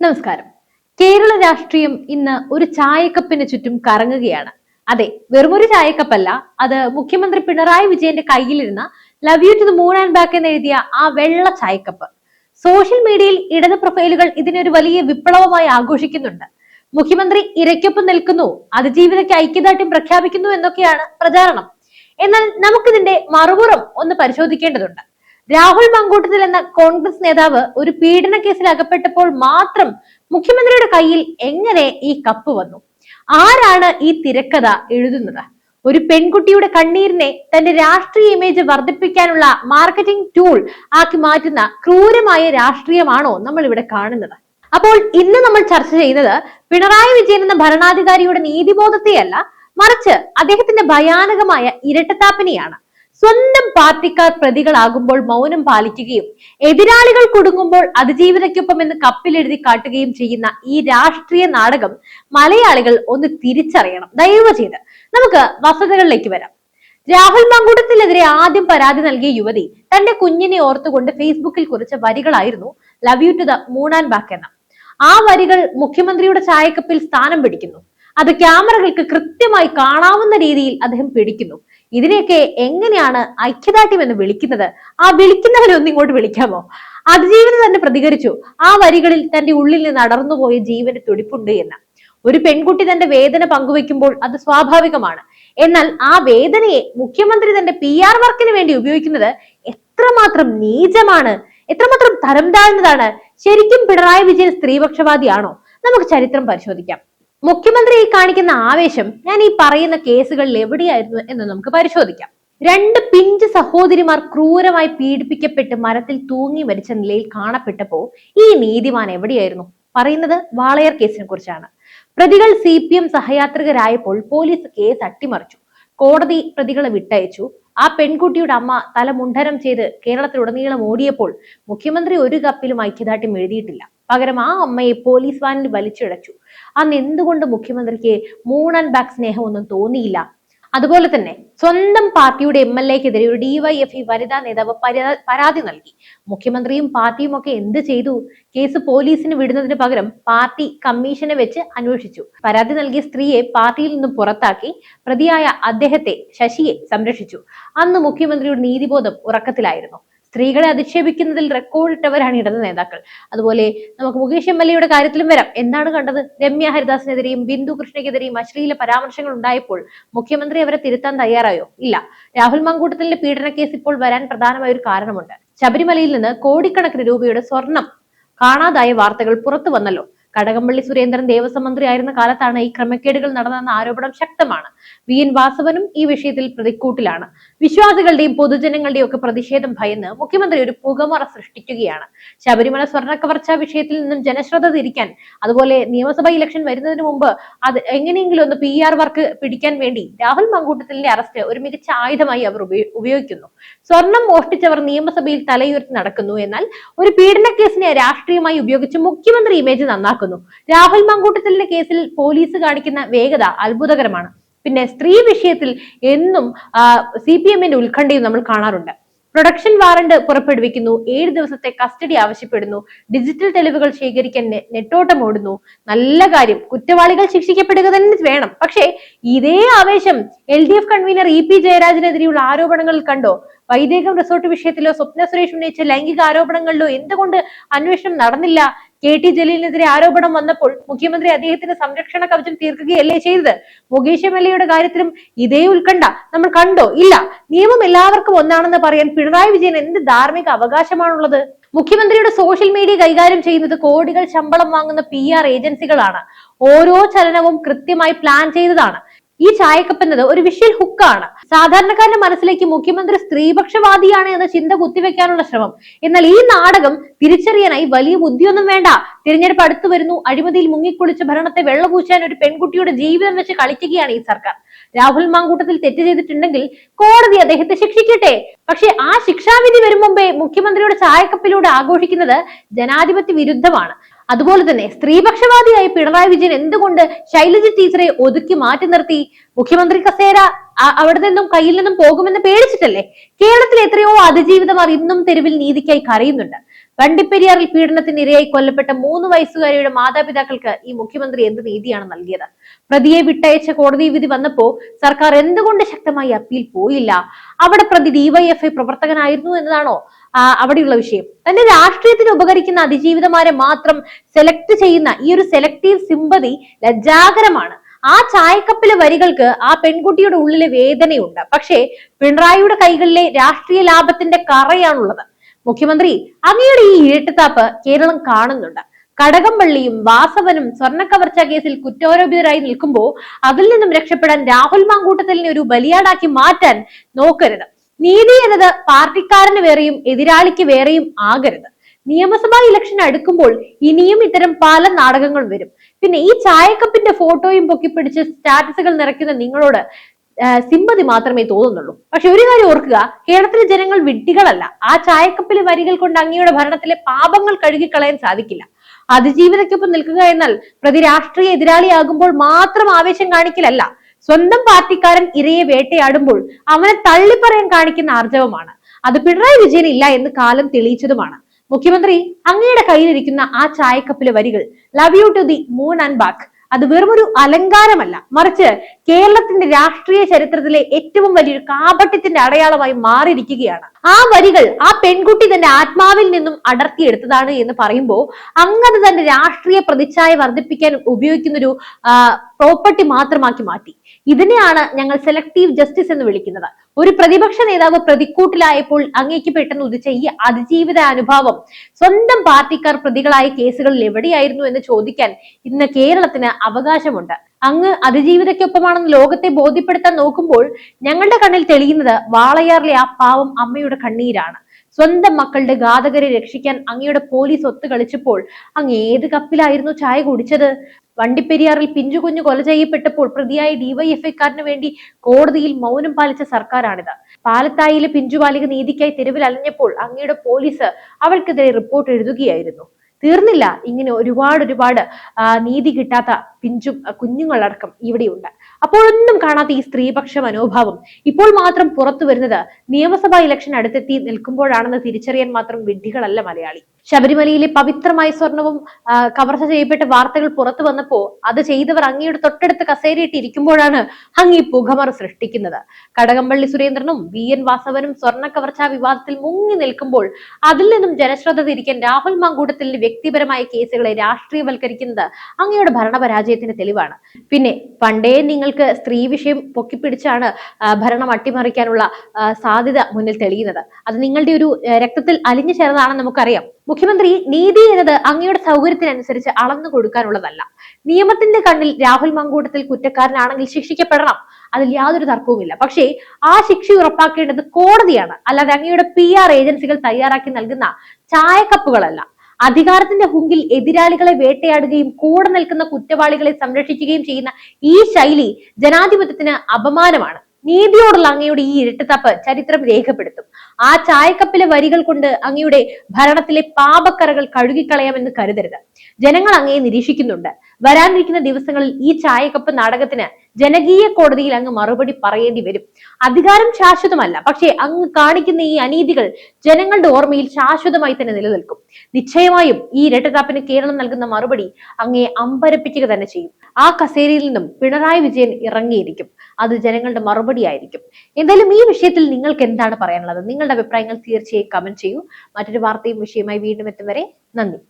നമസ്കാരം. കേരള രാഷ്ട്രീയം ഇന്ന് ഒരു ചായക്കപ്പിന് ചുറ്റും കറങ്ങുകയാണ്. അതെ വെറുമൊരു ചായക്കപ്പല്ല അത് മുഖ്യമന്ത്രി പിണറായി വിജയന്റെ കയ്യിലിരുന്ന love you to the moon and back എന്ന് എഴുതിയ ആ വെള്ള ചായക്കപ്പ്. സോഷ്യൽ മീഡിയയിൽ ഇടത് പ്രൊഫൈലുകൾ ഇതിനൊരു വലിയ വിപ്ലവമായി ആഘോഷിക്കുന്നുണ്ട്. മുഖ്യമന്ത്രി ഇരയ്ക്കൊപ്പം നിൽക്കുന്നു അതിജീവിതയ്ക്ക് ഐക്യദാർഢ്യം പ്രഖ്യാപിക്കുന്നു എന്നൊക്കെയാണ് പ്രചാരണം. എന്നാൽ നമുക്കിതിന്റെ മറുപുറം ഒന്ന് പരിശോധിക്കേണ്ടതുണ്ട്. രാഹുൽ മങ്കൂട്ടത്തിൽ എന്ന കോൺഗ്രസ് നേതാവ് ഒരു പീഡന കേസിൽ അകപ്പെട്ടപ്പോൾ മാത്രം മുഖ്യമന്ത്രിയുടെ കയ്യിൽ എങ്ങനെ ഈ കപ്പ് വന്നു? ആരാണ് ഈ തിരക്കഥ എഴുതുന്നത്? ഒരു പെൺകുട്ടിയുടെ കണ്ണീരിനെ തന്റെ രാഷ്ട്രീയ ഇമേജ് വർദ്ധിപ്പിക്കാനുള്ള മാർക്കറ്റിംഗ് ടൂൾ ആക്കി മാറ്റുന്ന ക്രൂരമായ രാഷ്ട്രീയമാണോ നമ്മൾ ഇവിടെ കാണുന്നത്? അപ്പോൾ ഇന്ന് നമ്മൾ ചർച്ച ചെയ്യുന്നത് പിണറായി വിജയൻ എന്ന ഭരണാധികാരിയുടെ നീതിബോധത്തെയല്ല മറിച്ച് അദ്ദേഹത്തിന്റെ ഭയാനകമായ ഇരട്ടത്താപ്പിനെയാണ്. സ്വന്തം പാർട്ടിക്കാർ പ്രതികളാകുമ്പോൾ മൗനം പാലിക്കുകയും എതിരാളികൾ കുടുങ്ങുമ്പോൾ അതിജീവനയ്ക്കൊപ്പം എന്ന് കപ്പിലെഴുതി കാട്ടുകയും ചെയ്യുന്ന ഈ രാഷ്ട്രീയ നാടകം മലയാളികൾ ഒന്ന് തിരിച്ചറിയണം. ദയവ് ചെയ്ത് നമുക്ക് വസ്തുതകളിലേക്ക് വരാം. രാഹുൽ മങ്കൂട്ടത്തിനെതിരെ ആദ്യം പരാതി നൽകിയ യുവതി തന്റെ കുഞ്ഞിനെ ഓർത്തുകൊണ്ട് ഫേസ്ബുക്കിൽ കുറിച്ച വരികളായിരുന്നു love you to the moon back എന്ന. ആ വരികൾ മുഖ്യമന്ത്രിയുടെ ചായക്കപ്പിൽ സ്ഥാനം പിടിക്കുന്നു. അത് ക്യാമറകൾക്ക് കൃത്യമായി കാണാവുന്ന രീതിയിൽ അദ്ദേഹം പിടിക്കുന്നു. ഇതിനെയൊക്കെ എങ്ങനെയാണ് ഐക്യദാർഢ്യം എന്ന് വിളിക്കുന്നത്? ആ വിളിക്കുന്നവരെ ഒന്ന് ഇങ്ങോട്ട് വിളിക്കാമോ? അതിജീവിതം തന്നെ പ്രതികരിച്ചു. ആ വരികളിൽ തന്റെ ഉള്ളിൽ നിന്ന് അടർന്നുപോയ ജീവന് തുടിപ്പുണ്ട് എന്ന്. ഒരു പെൺകുട്ടി തന്റെ വേദന പങ്കുവെക്കുമ്പോൾ അത് സ്വാഭാവികമാണ്. എന്നാൽ ആ വേദനയെ മുഖ്യമന്ത്രി തന്റെ പി ആർ വർക്കിന് വേണ്ടി ഉപയോഗിക്കുന്നത് എത്രമാത്രം നീചമാണ്? എത്രമാത്രം തരം താഴ്ന്നതാണ് ശരിക്കും പിണറായി വിജയൻ സ്ത്രീപക്ഷവാദിയാണോ? നമുക്ക് ചരിത്രം പരിശോധിക്കാം. മുഖ്യമന്ത്രി ഈ കാണിക്കുന്ന ആവേശം ഞാൻ ഈ പറയുന്ന കേസുകളിൽ എവിടെയായിരുന്നു എന്ന് നമുക്ക് പരിശോധിക്കാം. രണ്ട് പിഞ്ച് സഹോദരിമാർ ക്രൂരമായി പീഡിപ്പിക്കപ്പെട്ട് മരത്തിൽ തൂങ്ങി മരിച്ച നിലയിൽ കാണപ്പെട്ടപ്പോ ഈ നീതിമാൻ എവിടെയായിരുന്നു? പറയുന്നത് വാളയർ കേസിനെ കുറിച്ചാണ്. പ്രതികൾ സി പി എം സഹയാത്രികരായപ്പോൾ പോലീസ് കേസ് അട്ടിമറിച്ചു. കോടതി പ്രതികളെ വിട്ടയച്ചു. ആ പെൺകുട്ടിയുടെ അമ്മ തല മുണ്ഡനം ചെയ്ത് കേരളത്തിലുടനീളം ഓടിയപ്പോൾ മുഖ്യമന്ത്രി ഒരു കപ്പിലും ഐക്യദാർഢ്യം എഴുതിയിട്ടില്ല. പകരം ആ അമ്മയെ പോലീസ് വാനിൽ വലിച്ചിഴച്ചു. അന്ന് എന്തുകൊണ്ട് മുഖ്യമന്ത്രിക്ക് മൂൺ ആൻഡ് ബാക്ക് സ്നേഹമൊന്നും തോന്നിയില്ല? അതുപോലെ തന്നെ സ്വന്തം പാർട്ടിയുടെ എം എൽ എക്കെതിരെ ഒരു ഡിവൈഎഫ്ഇ വനിതാ നേതാവ് പരാതി നൽകി. മുഖ്യമന്ത്രിയും പാർട്ടിയും ഒക്കെ എന്ത് ചെയ്തു? കേസ് പോലീസിന് വിടുന്നതിന് പകരം പാർട്ടി കമ്മീഷനെ വെച്ച് അന്വേഷിച്ചു. പരാതി നൽകിയ സ്ത്രീയെ പാർട്ടിയിൽ നിന്നും പുറത്താക്കി പ്രതിയായ അദ്ദേഹത്തെ ശശിയെ സംരക്ഷിച്ചു. അന്ന് മുഖ്യമന്ത്രിയുടെ നീതിബോധം ഉറക്കത്തിലായിരുന്നു. സ്ത്രീകളെ അധിക്ഷേപിക്കുന്നതിൽ റെക്കോർഡ് ഇട്ടവരാണ് ഇടത് നേതാക്കൾ. അതുപോലെ നമുക്ക് മുകേഷ് എം എൽ എയുടെ കാര്യത്തിലും വരാം. എന്താണ് കണ്ടത്? രമ്യ ഹരിദാസിനെതിരെയും ബിന്ദു കൃഷ്ണയ്ക്കെതിരെയും അശ്ലീല പരാമർശങ്ങൾ ഉണ്ടായപ്പോൾ മുഖ്യമന്ത്രി അവരെ തിരുത്താൻ തയ്യാറായോ? ഇല്ല. രാഹുൽ മങ്കൂട്ടത്തിന്റെ പീഡന കേസ് ഇപ്പോൾ വരാൻ പ്രധാനമായ ഒരു കാരണമുണ്ട്. ശബരിമലയിൽ നിന്ന് കോടിക്കണക്കിന് രൂപയുടെ സ്വർണം കാണാതായ വാർത്തകൾ പുറത്തു വന്നല്ലോ. കടകംപള്ളി സുരേന്ദ്രൻ ദേവസ്വം മന്ത്രിയായിരുന്ന കാലത്താണ് ഈ ക്രമക്കേടുകൾ നടന്നതെന്ന ആരോപണം ശക്തമാണ്. വി എൻ വാസവനും ഈ വിഷയത്തിൽ പ്രതിക്കൂട്ടിലാണ്. വിശ്വാസികളുടെയും പൊതുജനങ്ങളുടെയും ഒക്കെ പ്രതിഷേധം ഭയന്ന് മുഖ്യമന്ത്രി ഒരു പുകമറ സൃഷ്ടിക്കുകയാണ്. ശബരിമല സ്വർണ കവർച്ച വിഷയത്തിൽ നിന്നും ജനശ്രദ്ധ തിരിക്കാൻ അതുപോലെ നിയമസഭാ ഇലക്ഷൻ വരുന്നതിന് മുമ്പ് അത് എങ്ങനെയെങ്കിലും ഒന്ന് പി ആർ വർക്ക് പിടിക്കാൻ വേണ്ടി രാഹുൽ മങ്കൂട്ടത്തിലിന്റെ അറസ്റ്റ് ഒരു മികച്ച ആയുധമായി അവർ ഉപയോഗിക്കുന്നു. സ്വർണം മോഷ്ടിച്ചവർ നിയമസഭയിൽ തലയുയർത്തി നടക്കുന്നു. എന്നാൽ ഒരു പീഡന കേസിനെ രാഷ്ട്രീയമായി ഉപയോഗിച്ച് മുഖ്യമന്ത്രി ഇമേജ് നന്നാക്കുന്നു രാഹുൽ മങ്കൂട്ടത്തിലെ കേസിൽ പോലീസ് കാണിക്കുന്ന വേഗത അത്ഭുതകരമാണ്. പിന്നെ സ്ത്രീ വിഷയത്തിൽ എന്നും സി പി എമ്മിന്റെ ഉത്കണ്ഠയും നമ്മൾ കാണാറുണ്ട്. പ്രൊഡക്ഷൻ വാറണ്ട് പുറപ്പെടുവിക്കുന്നു. ഏഴ് ദിവസത്തെ കസ്റ്റഡി ആവശ്യപ്പെടുന്നു. ഡിജിറ്റൽ തെളിവുകൾ ശേഖരിക്കാൻ നെട്ടോട്ടം ഓടുന്നു. നല്ല കാര്യം കുറ്റവാളികൾ ശിക്ഷിക്കപ്പെടുക തന്നെ വേണം. പക്ഷേ ഇതേ ആവേശം L D F convener E P ജയരാജനെതിരെയുള്ള ആരോപണങ്ങളിൽ കണ്ടോ? വൈദേകം റിസോർട്ട് വിഷയത്തിലോ സ്വപ്ന സുരേഷ് ഉന്നയിച്ച ലൈംഗിക ആരോപണങ്ങളിലോ എന്തുകൊണ്ട് അന്വേഷണം നടന്നില്ല? കെ ടി ജലീലിനെതിരെ ആരോപണം വന്നപ്പോൾ മുഖ്യമന്ത്രി അദ്ദേഹത്തിന് സംരക്ഷണ കവചം തീർക്കുകയല്ലേ ചെയ്തത്? മുകേഷ് എം എൽ എയുടെ കാര്യത്തിലും ഇതേ ഉത്കണ്ഠ നമ്മൾ കണ്ടോ? ഇല്ല. നിയമം എല്ലാവർക്കും ഒന്നാണെന്ന് പറയാൻ പിണറായി വിജയൻ എന്ത് ധാർമ്മിക അവകാശമാണുള്ളത്? മുഖ്യമന്ത്രിയുടെ സോഷ്യൽ മീഡിയ കൈകാര്യം ചെയ്യുന്നത് കോടികൾ ശമ്പളം വാങ്ങുന്ന പി ആർ ഏജൻസികളാണ്. ഓരോ ചലനവും കൃത്യമായി പ്ലാൻ ചെയ്തതാണ്. ഈ ചായക്കപ്പ് എന്നത് ഒരു വിഷ്വൽ ഹുക്കാണ്. സാധാരണക്കാരന്റെ മനസ്സിലേക്ക് മുഖ്യമന്ത്രി സ്ത്രീപക്ഷവാദിയാണ് എന്ന ചിന്ത കുത്തിവെക്കാനുള്ള ശ്രമം. എന്നാൽ ഈ നാടകം തിരിച്ചറിയാനായി വലിയ ബുദ്ധിയൊന്നും വേണ്ട. തിരഞ്ഞെടുപ്പ് അടുത്തു വരുന്നു അഴിമതിയിൽ മുങ്ങിക്കുളിച്ച ഭരണത്തെ വെള്ളപൂശാൻ ഒരു പെൺകുട്ടിയുടെ ജീവിതം വെച്ച് കളിക്കുകയാണ് ഈ സർക്കാർ. രാഹുൽ മാങ്കൂട്ടത്തിൽ തെറ്റ് ചെയ്തിട്ടുണ്ടെങ്കിൽ കോടതി അദ്ദേഹത്തെ ശിക്ഷിക്കട്ടെ. പക്ഷെ ആ ശിക്ഷാവിധി വരും മുമ്പേ മുഖ്യമന്ത്രിയുടെ ചായക്കപ്പിലൂടെ ആഘോഷിക്കുന്നത് ജനാധിപത്യ വിരുദ്ധമാണ്. അതുപോലെ തന്നെ സ്ത്രീപക്ഷവാദിയായ പിണറായി വിജയൻ എന്തുകൊണ്ട് ശൈലജ ടീച്ചറെ ഒതുക്കി മാറ്റി നിർത്തി? മുഖ്യമന്ത്രി കസേര അവിടെ നിന്നും കയ്യിൽ നിന്നും പോകുമെന്ന് പേടിച്ചിട്ടല്ലേ? കേരളത്തിൽ എത്രയോ അതിജീവിതമാർ ഇന്നും തെരുവിൽ നീതിക്കായി കരയുന്നുണ്ട്. വണ്ടിപ്പെരിയാറിൽ പീഡനത്തിനിരയായി കൊല്ലപ്പെട്ട മൂന്ന് വയസ്സുകാരിയുടെ മാതാപിതാക്കൾക്ക് ഈ മുഖ്യമന്ത്രി എന്ത് നീതിയാണ് നൽകിയത്? പ്രതിയെ വിട്ടയച്ച കോടതി വിധി വന്നപ്പോ സർക്കാർ എന്തുകൊണ്ട് ശക്തമായി അപ്പീൽ പോയില്ല? അവിടെ പ്രതി ഡിവൈഎഫ്ഐ പ്രവർത്തകനായിരുന്നു എന്നതാണോ അവിടെയുള്ള വിഷയം. തന്നെ രാഷ്ട്രീയത്തിന് ഉപകരിക്കുന്ന അതിജീവിതമാരെ മാത്രം സെലക്ട് ചെയ്യുന്ന ഈ ഒരു സെലക്റ്റീവ് സിമ്പതി ലജ്ജാകരമാണ്. ആ ചായക്കപ്പിലെ വരികൾക്ക് ആ പെൺകുട്ടിയുടെ ഉള്ളിലെ വേദനയുണ്ട്. പക്ഷേ പിണറായിയുടെ കൈകളിലെ രാഷ്ട്രീയ ലാഭത്തിന്റെ കറയാണുള്ളത്. മുഖ്യമന്ത്രി അങ്ങയുടെ ഈ ഇരട്ടത്താപ്പ് കേരളം കാണുന്നുണ്ട്. കടകംപള്ളിയും വാസവനും സ്വർണക്കവർച്ച കേസിൽ കുറ്റാരോപിതരായി നിൽക്കുമ്പോൾ അതിൽ നിന്നും രക്ഷപ്പെടാൻ രാഹുൽ മാങ്കൂട്ടത്തലിനെ ഒരു ബലിയാടാക്കി മാറ്റാൻ നോക്കരുത്. നീതി എന്നത് പാർട്ടിക്കാരന് വേറെയും എതിരാളിക്ക് വേറെയും ആകരുത്. നിയമസഭാ ഇലക്ഷൻ അടുക്കുമ്പോൾ ഇനിയും ഇത്തരം പല നാടകങ്ങൾ വരും. പിന്നെ ഈ ചായക്കപ്പിന്റെ ഫോട്ടോയും പൊക്കിപ്പിടിച്ച് സ്റ്റാറ്റസുകൾ നിറയ്ക്കുന്ന നിങ്ങളോട് സിമ്പതി മാത്രമേ തോന്നുന്നുള്ളൂ. പക്ഷെ ഒരു കാര്യം ഓർക്കുക കേരളത്തിലെ ജനങ്ങൾ വിഡ്ഢികളല്ല. ആ ചായക്കപ്പിലെ വരികൾ കൊണ്ട് അങ്ങയുടെ ഭരണത്തിലെ പാപങ്ങൾ കഴുകിക്കളയാൻ സാധിക്കില്ല. അതിജീവിതയ്ക്കൊപ്പം നിൽക്കുക എന്നാൽ പ്രതി രാഷ്ട്രീയ എതിരാളിയാകുമ്പോൾ മാത്രം ആവേശം കാണിക്കലല്ല. സ്വന്തം പാർട്ടിക്കാരൻ ഇരയെ വേട്ടയാടുമ്പോൾ അവനെ തള്ളിപ്പറയാൻ കാണിക്കുന്ന ആർജവമാണ്. അത് പിണറായി വിജയൻ ഇല്ല എന്ന് കാലം തെളിയിച്ചതുമാണ്. മുഖ്യമന്ത്രി അങ്ങയുടെ കയ്യിലിരിക്കുന്ന ആ ചായക്കപ്പിലെ വരികൾ love you to the moon and back അത് വെറുമൊരു അലങ്കാരമല്ല. മറിച്ച് കേരളത്തിന്റെ രാഷ്ട്രീയ ചരിത്രത്തിലെ ഏറ്റവും വലിയൊരു കാപട്യത്തിന്റെ അടയാളമായി മാറിയിരിക്കുകയാണ്. ആ വരികൾ ആ പെൺകുട്ടി തന്റെ ആത്മാവിൽ നിന്നും അടർത്തിയെടുത്തതാണ് എന്ന് പറയുമ്പോൾ അങ്ങനെ തന്റെ രാഷ്ട്രീയ പ്രതിച്ഛായ വർദ്ധിപ്പിക്കാൻ ഉപയോഗിക്കുന്ന ഒരു പ്രോപ്പർട്ടി മാത്രമാക്കി മാറ്റി. ഇതിനെയാണ് ഞങ്ങൾ സെലക്ടീവ് ജസ്റ്റിസ് എന്ന് വിളിക്കുന്നത്. ഒരു പ്രതിപക്ഷ നേതാവ് പ്രതിക്കൂട്ടിലായപ്പോൾ അങ്ങേക്ക് പെട്ടെന്ന് ഉദിച്ച ഈ അതിജീവിത അനുഭാവം സ്വന്തം പാർട്ടിക്കാർ പ്രതികളായ കേസുകളിൽ എവിടെയായിരുന്നു എന്ന് ചോദിക്കാൻ ഇന്ന് കേരളത്തിന് അവകാശമുണ്ട്. അങ്ങ് അതിജീവിതയ്ക്കൊപ്പമാണെന്ന് ലോകത്തെ ബോധ്യപ്പെടുത്താൻ നോക്കുമ്പോൾ ഞങ്ങളുടെ കണ്ണിൽ തെളിയുന്നത് വാളയാറിലെ ആ പാവം അമ്മയുടെ കണ്ണീരാണ്. സ്വന്തം മക്കളുടെ ഘാതകരെ രക്ഷിക്കാൻ അങ്ങയുടെ പോലീസ് ഒത്തു കളിച്ചപ്പോൾ അങ്ങ് ഏത് കപ്പിലായിരുന്നു ചായ കുടിച്ചത്? വണ്ടിപ്പെരിയാറിൽ പിഞ്ചുകുഞ്ഞു കൊല ചെയ്യപ്പെട്ടപ്പോൾ പ്രതിയായ ഡിവൈഎഫ്ഐക്കാരന് വേണ്ടി കോടതിയിൽ മൗനം പാലിച്ച സർക്കാരാണിത്. പാലത്തായിലെ പിഞ്ചുബാലിക നീതിക്കായി തെരുവിൽ അലഞ്ഞപ്പോൾ അങ്ങയുടെ പോലീസ് അവൾക്കെതിരെ റിപ്പോർട്ട് എഴുതുകയായിരുന്നു. തീർന്നില്ല. ഇങ്ങനെ ഒരുപാട് ഒരുപാട് നീതി കിട്ടാത്ത പിഞ്ചും കുഞ്ഞുങ്ങളടക്കം ഇവിടെയുണ്ട്. അപ്പോഴൊന്നും കാണാത്ത ഈ സ്ത്രീപക്ഷ മനോഭാവം ഇപ്പോൾ മാത്രം പുറത്തു വരുന്നത് നിയമസഭാ ഇലക്ഷൻ അടുത്തെത്തി നിൽക്കുമ്പോഴാണെന്ന് തിരിച്ചറിയാൻ മാത്രം വിഡ്ഢികളല്ല മലയാളി. ശബരിമലയിലെ പവിത്രമായ സ്വർണവും കവർച്ച ചെയ്യപ്പെട്ട വാർത്തകൾ പുറത്തു വന്നപ്പോ അത് ചെയ്തവർ അങ്ങയുടെ തൊട്ടടുത്ത് കസേരയിട്ട് ഇരിക്കുമ്പോഴാണ് അങ്ങ് ഈ പുകമറ സൃഷ്ടിക്കുന്നത്. കടകംപള്ളി സുരേന്ദ്രനും വി. എൻ. വാസവനും സ്വർണ കവർച്ചാ വിവാദത്തിൽ മുങ്ങി നിൽക്കുമ്പോൾ അതിൽ നിന്നും ജനശ്രദ്ധ തിരിക്കാൻ രാഹുൽ മാങ്കൂട്ടത്തിന്റെ വ്യക്തിപരമായ കേസുകളെ രാഷ്ട്രീയവൽക്കരിക്കുന്നത് അങ്ങയുടെ ഭരണപരാജയത്തിന് തെളിവാണ്. പിന്നെ പണ്ടേ നിങ്ങൾക്ക് സ്ത്രീ വിഷയം പൊക്കിപ്പിടിച്ചാണ് ഭരണം അട്ടിമറിക്കാനുള്ള സാധ്യത മുന്നിൽ തെളിയുന്നത്. അത് നിങ്ങളുടെ ഒരു രക്തത്തിൽ അലിഞ്ഞു ചേർന്നതാണെന്ന് നമുക്കറിയാം. മുഖ്യമന്ത്രി നീതി എന്നത് അങ്ങയുടെ സൗകര്യത്തിനനുസരിച്ച് അളന്നു കൊടുക്കാനുള്ളതല്ല. നിയമത്തിന്റെ കണ്ണിൽ രാഹുൽ മങ്കൂട്ടത്തിൽ കുറ്റക്കാരനാണെങ്കിൽ ശിക്ഷിക്കപ്പെടണം. അതിൽ യാതൊരു തർക്കവുമില്ല. പക്ഷേ ആ ശിക്ഷ ഉറപ്പാക്കേണ്ടത് കോടതിയാണ്. അല്ലാതെ അങ്ങയുടെ പി ആർ ഏജൻസികൾ തയ്യാറാക്കി നൽകുന്ന ചായക്കപ്പുകളല്ല. അധികാരത്തിന്റെ ഹുങ്കിൽ എതിരാളികളെ വേട്ടയാടുകയും കൂടെ നിൽക്കുന്ന കുറ്റവാളികളെ സംരക്ഷിക്കുകയും ചെയ്യുന്ന ഈ ശൈലി ജനാധിപത്യത്തിന് അപമാനമാണ്. നീതിയോടുള്ള അങ്ങയുടെ ഈ ഇരട്ടത്തപ്പ് ചരിത്രം രേഖപ്പെടുത്തും. ആ ചായക്കപ്പിലെ വരികൾ കൊണ്ട് അങ്ങയുടെ ഭരണത്തിലെ പാപക്കറകൾ കഴുകിക്കളയാമെന്ന് കരുതരുത്. ജനങ്ങൾ അങ്ങയെ നിരീക്ഷിക്കുന്നുണ്ട്. വരാനിരിക്കുന്ന ദിവസങ്ങളിൽ ഈ ചായക്കപ്പ് നാടകത്തിന് ജനകീയ കോടതിയിൽ അങ്ങ് മറുപടി പറയേണ്ടി വരും. അധികാരം ശാശ്വതമല്ല. പക്ഷേ അങ്ങ് കാണിക്കുന്ന ഈ അനീതികൾ ജനങ്ങളുടെ ഓർമ്മയിൽ ശാശ്വതമായി തന്നെ നിലനിൽക്കും. നിശ്ചയമായും ഈ ഇരട്ടത്താപ്പിന് കേരളം നൽകുന്ന മറുപടി അങ്ങയെ അമ്പരപ്പിക്കുക തന്നെ ചെയ്യും. ആ കസേരയിൽ നിന്നും പിണറായി വിജയൻ ഇറങ്ങിയിരിക്കും. അത് ജനങ്ങളുടെ മറുപടി ആയിരിക്കും എന്തായാലും ഈ വിഷയത്തിൽ നിങ്ങൾക്ക് എന്താണ് പറയാനുള്ളത്? നിങ്ങളുടെ അഭിപ്രായങ്ങൾ തീർച്ചയായും കമന്റ് ചെയ്യൂ. മറ്റൊരു വാർത്തയും വിഷയമായി വീണ്ടും എത്തും വരെ നന്ദി.